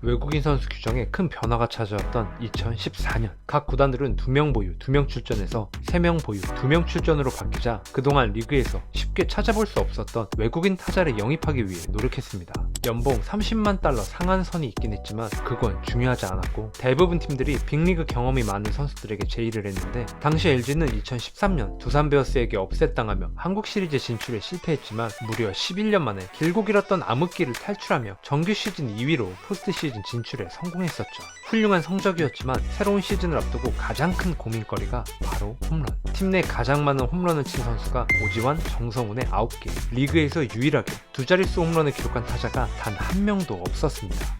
외국인 선수 규정에 큰 변화가 찾아왔던 2014년 각 구단들은 2명 보유, 2명 출전에서 3명 보유, 2명 출전으로 바뀌자 그동안 리그에서 쉽게 찾아볼 수 없었던 외국인 타자를 영입하기 위해 노력했습니다. 연봉 30만 달러 상한선이 있긴 했지만 그건 중요하지 않았고 대부분 팀들이 빅리그 경험이 많은 선수들에게 제의를 했는데 당시 LG는 2013년 두산 베어스에게 업셋당하며 한국 시리즈 진출에 실패했지만 무려 11년 만에 길고 길었던 암흑기를 탈출하며 정규 시즌 2위로 포스트 시즌 진출에 성공했었죠. 훌륭한 성적이었지만 새로운 시즌을 앞두고 가장 큰 고민거리가 바로 홈런. 팀 내 가장 많은 홈런을 친 선수가 오지환, 정성훈의 9개. 리그에서 유일하게 두 자릿수 홈런을 기록한 타자가 단 한 명도 없었습니다.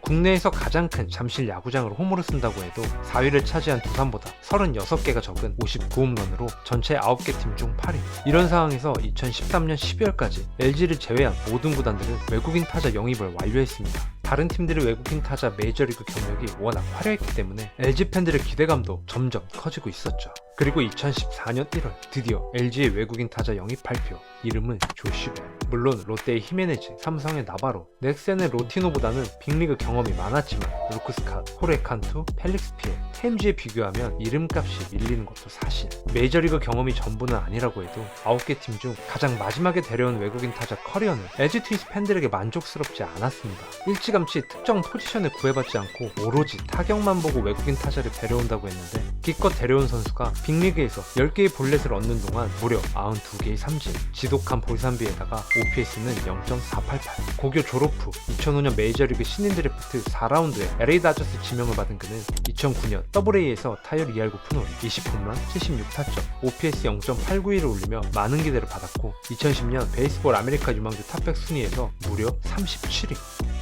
국내에서 가장 큰 잠실 야구장으로 홈으로 쓴다고 해도 4위를 차지한 두산보다 36개가 적은 59홈런으로 전체 9개 팀 중 8위. 이런 상황에서 2013년 12월까지 LG를 제외한 모든 구단들은 외국인 타자 영입을 완료했습니다. 다른 팀들의 외국인 타자 메이저리그 경력이 워낙 화려했기 때문에 LG 팬들의 기대감도 점점 커지고 있었죠. 그리고 2014년 1월 드디어 LG의 외국인 타자 영입 발표. 이름은 조슈베. 물론 롯데의 히메네즈, 삼성의 나바로, 넥센의 로티노보다는 빅리그 경험이 많았지만 루크스캇, 호레칸투, 펠릭스 피에, 템즈에 비교하면 이름값이 밀리는 것도 사실. 메이저리그 경험이 전부는 아니라고 해도 9개 팀 중 가장 마지막에 데려온 외국인 타자 커리어는 LG 트윈스 팬들에게 만족스럽지 않았습니다. 일찌감치 특정 포지션을 구애받지 않고 오로지 타격만 보고 외국인 타자를 데려온다고 했는데 기껏 데려온 선수가 빅리그에서 10개의 볼넷을 얻는 동안 무려 92개의 삼진, 지독한 볼산비에다가 OPS는 0.488. 고교 졸업 후 2005년 메이저리그 신인 드래프트 4라운드에 LA 다저스 지명을 받은 그는 2009년 AA에서 타율 2할구 푼홀 20홈런 76타점 OPS 0.891을 올리며 많은 기대를 받았고 2010년 베이스볼 아메리카 유망주 탑백 순위에서 무려 37위.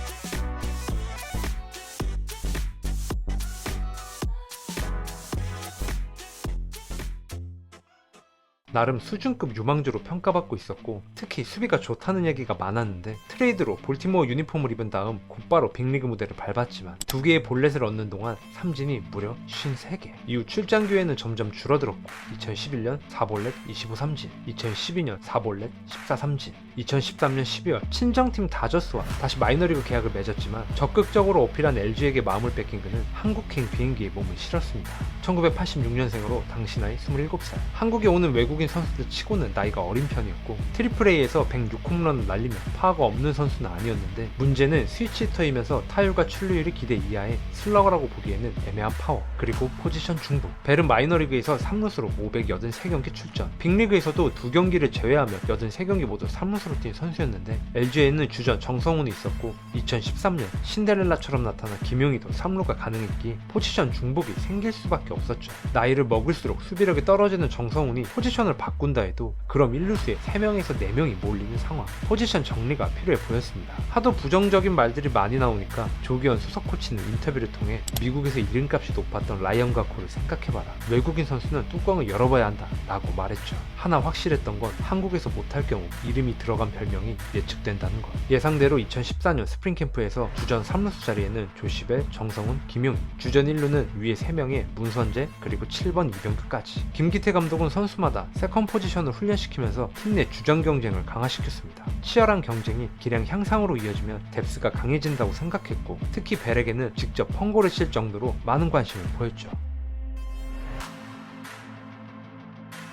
나름 수준급 유망주로 평가받고 있었고 특히 수비가 좋다는 얘기가 많았는데 트레이드로 볼티모어 유니폼을 입은 다음 곧바로 빅리그 무대를 밟았지만 두 개의 볼넷을 얻는 동안 삼진이 무려 53개. 이후 출장 기회는 점점 줄어들었고 2011년 4볼넷 25삼진 2012년 4볼넷 14삼진 2013년 12월 친정팀 다저스와 다시 마이너리그 계약을 맺었지만 적극적으로 어필한 LG에게 마음을 뺏긴 그는 한국행 비행기에 몸을 실었습니다. 1986년생으로 당시 나이 27살. 한국에 오는 외국인 선수들 치고는 나이가 어린 편이었고 트리플 A에서 106홈런을 날리며 파워가 없는 선수는 아니었는데 문제는 스위치 히터이면서 타율과 출루율이 기대 이하의 슬러거라고 보기에는 애매한 파워 그리고 포지션 중부 벨은 마이너리그에서 3루수로 583경기 출전. 빅리그에서도 두 경기를 제외하며 83경기 모두 3루수로 뛴 선수였는데 LG에는 주전 정성훈이 있었고 2013년 신데렐라처럼 나타난 김용희도 3루가 가능했기에 포지션 중복이 생길 수밖에 없었죠. 나이를 먹을수록 수비력이 떨어지는 정성훈이 포지션을 바꾼다 해도 그럼 1루수에 3명에서 4명이 몰리는 상황. 포지션 정리가 필요해 보였습니다. 하도 부정적인 말들이 많이 나오니까 조기현 수석 코치는 인터뷰를 통해 미국에서 이름값이 높았던 라이언 가코를 생각해봐라. 외국인 선수는 뚜껑을 열어봐야 한다 라고 말했죠. 하나 확실했던 건 한국에서 못할 경우 이름이 들어간 별명이 예측된다는 것. 예상대로 2014년 스프링 캠프에서 주전 3루수 자리에는 조시벨, 정성훈, 김용희. 주전 1루는 위에 3명의 문선재 그리고 7번 이병규까지. 김기태 감독은 선수마다 세컨 포지션을 훈련시키면서 팀 내 주전 경쟁을 강화시켰습니다. 치열한 경쟁이 기량 향상으로 이어지면 뎁스가 강해진다고 생각했고 특히 벨에게는 직접 펑고를 칠 정도로 많은 관심을 보였죠.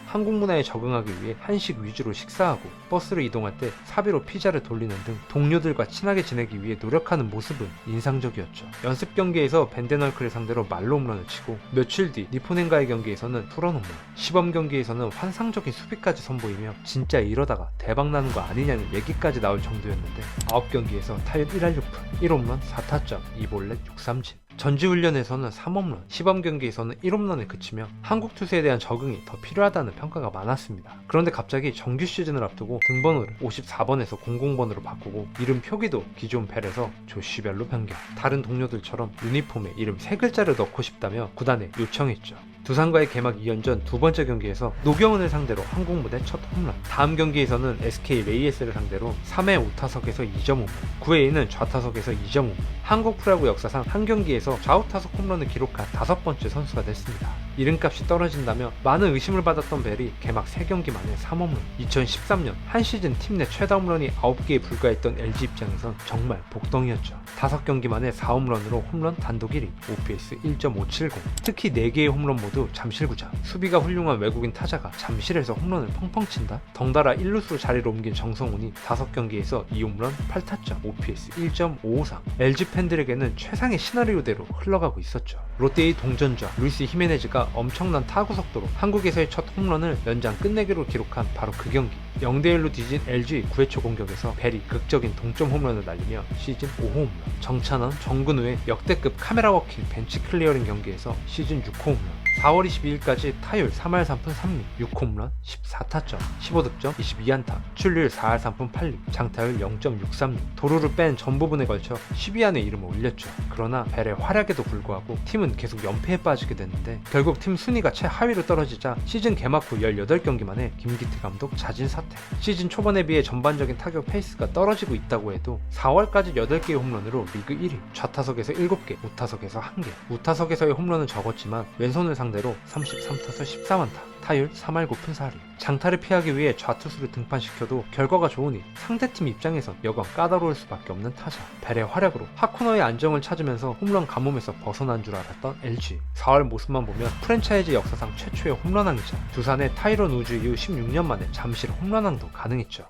한국 문화에 적응하기 위해 한식 위주로 식사하고 버스로 이동할 때 사비로 피자를 돌리는 등 동료들과 친하게 지내기 위해 노력하는 모습은 인상적이었죠. 연습 경기에서 밴데널크를 상대로 말로 홈런을 치고 며칠 뒤 니포넨과의 경기에서는 투런 홈런, 시범 경기에서는 환상적인 수비까지 선보이며 진짜 이러다가 대박 나는 거 아니냐는 얘기까지 나올 정도였는데 9경기에서 타율 1할 6푼, 1홈런, 4타점, 2볼넷, 6삼진 전지훈련에서는 3홈런, 시범 경기에서는 1홈런에 그치며 한국 투수에 대한 적응이 더 필요하다는 평가가 많았습니다. 그런데 갑자기 정규 시즌을 앞두고 등번호를 54번에서 00번으로 바꾸고 이름 표기도 기존 벨에서 조시별로 변경. 다른 동료들처럼 유니폼에 이름 세 글자를 넣고 싶다며 구단에 요청했죠. 두산과의 개막 2연전 두 번째 경기에서 노경은을 상대로 한국 무대 첫 홈런. 다음 경기에서는 SK 레이에스를 상대로 3회 5타석에서 2점 홈런, 9회에는 좌타석에서 2점 홈런. 한국 프로야구 역사상 한 경기에서 좌우타석 홈런을 기록한 다섯 번째 선수가 됐습니다. 이름값이 떨어진다며 많은 의심을 받았던 벨이 개막 3경기 만에 3홈런. 2013년 한 시즌 팀 내 최다 홈런이 9개에 불과했던 LG 입장에선 정말 복덩이였죠. 5경기 만에 4홈런으로 홈런 단독 1위, OPS 1.570. 특히 4개의 홈런 모두 잠실구장. 수비가 훌륭한 외국인 타자가 잠실에서 홈런을 펑펑 친다? 덩달아 1루수로 자리를 옮긴 정성훈이 5경기에서 2홈런 8타점, OPS 1.553. LG 팬들에게는 최상의 시나리오대로 흘러가고 있었죠. 롯데의 동전좌 루이스 히메네즈가 엄청난 타구 속도로 한국에서의 첫 홈런을 연장 끝내기로 기록한 바로 그 경기. 0대1로 뒤진 LG 9회 초 공격에서 벨이 극적인 동점 홈런을 날리며 시즌 5호 홈런. 정찬원, 정근우의 역대급 카메라 워킹 벤치 클리어링 경기에서 시즌 6호 홈런. 4월 22일까지 타율 3할 3푼 3리, 6홈런, 14타점, 15득점, 22안타, 출률 4할 3푼 8리, 장타율 0.63리, 도루를 뺀 전 부분에 걸쳐 10위 안에 이름을 올렸죠. 그러나 벨의 활약에도 불구하고 팀은 계속 연패에 빠지게 됐는데 결국 팀 순위가 최하위로 떨어지자 시즌 개막 후 18경기 만에 김기태 감독 자진 사퇴. 시즌 초반에 비해 전반적인 타격 페이스가 떨어지고 있다고 해도 4월까지 8개의 홈런으로 리그 1위, 좌타석에서 7개, 우타석에서 1개. 우타석에서의 홈런은 적었지만 왼손을 상대로 33타수 14만타, 타율 3할 9푼 4리. 장타를 피하기 위해 좌투수를 등판시켜도 결과가 좋으니 상대팀 입장에선 여간 까다로울 수밖에 없는 타자. 벨의 활약으로 하코너의 안정을 찾으면서 홈런 가뭄에서 벗어난 줄 알았던 LG. 4월 모습만 보면 프랜차이즈 역사상 최초의 홈런왕이자 두산의 타이런 우주 이후 16년 만에 잠실 홈런왕도 가능했죠.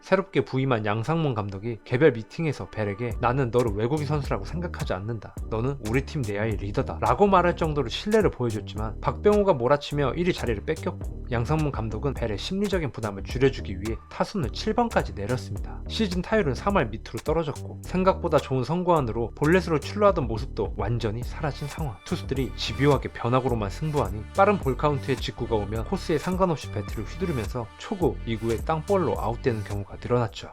새롭게 부임한 양상문 감독이 개별 미팅에서 벨에게 나는 너를 외국인 선수라고 생각하지 않는다. 너는 우리 팀 내야의 리더다. 라고 말할 정도로 신뢰를 보여줬지만 박병호가 몰아치며 1위 자리를 뺏겼고 양상문 감독은 벨의 심리적인 부담을 줄여주기 위해 타순을 7번까지 내렸습니다. 시즌 타율은 3할 밑으로 떨어졌고 생각보다 좋은 선구안으로 볼넷으로 출루하던 모습도 완전히 사라진 상황. 투수들이 집요하게 변화구로만 승부하니 빠른 볼 카운트의 직구가 오면 코스에 상관없이 배트를 휘두르면서 초구, 2구에 땅볼로 아웃되는 경우가 늘어났죠.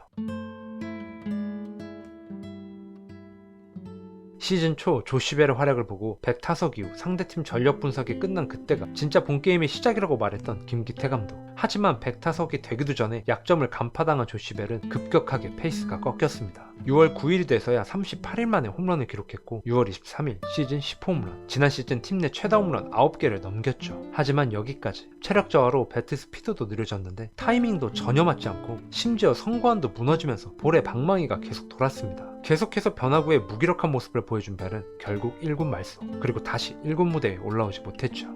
시즌 초 조시벨의 활약을 보고 100타석 이후 상대팀 전력 분석이 끝난 그때가 진짜 본게임의 시작이라고 말했던 김기태 감독. 하지만 100타석이 되기도 전에 약점을 간파당한 조시벨은 급격하게 페이스가 꺾였습니다. 6월 9일이 돼서야 38일 만에 홈런을 기록했고 6월 23일 시즌 10호 홈런. 지난 시즌 팀 내 최다 홈런 9개를 넘겼죠. 하지만 여기까지 체력 저하로 배트 스피드도 느려졌는데 타이밍도 전혀 맞지 않고 심지어 선구안도 무너지면서 볼의 방망이가 계속 돌았습니다. 계속해서 변화구의 무기력한 모습을 보여준 벨은 결국 1군 말소 그리고 다시 1군 무대에 올라오지 못했죠.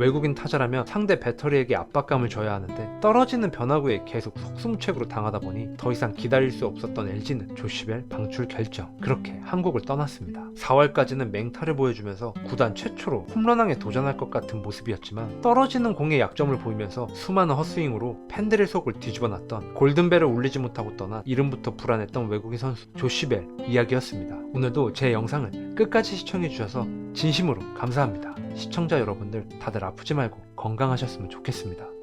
외국인 타자라면 상대 배터리에게 압박감을 줘야 하는데 떨어지는 변화구에 계속 속수무책으로 당하다 보니 더 이상 기다릴 수 없었던 LG는 조시벨 방출 결정. 그렇게 한국을 떠났습니다. 4월까지는 맹타를 보여주면서 구단 최초로 홈런왕에 도전할 것 같은 모습이었지만 떨어지는 공의 약점을 보이면서 수많은 헛스윙으로 팬들의 속을 뒤집어놨던 골든벨을 울리지 못하고 떠나 이름부터 불안했던 외국인 선수 조시벨 이야기였습니다. 오늘도 제 영상을 끝까지 시청해주셔서 진심으로 감사합니다 시청자 여러분들 다들 아프지 말고 건강하셨으면 좋겠습니다.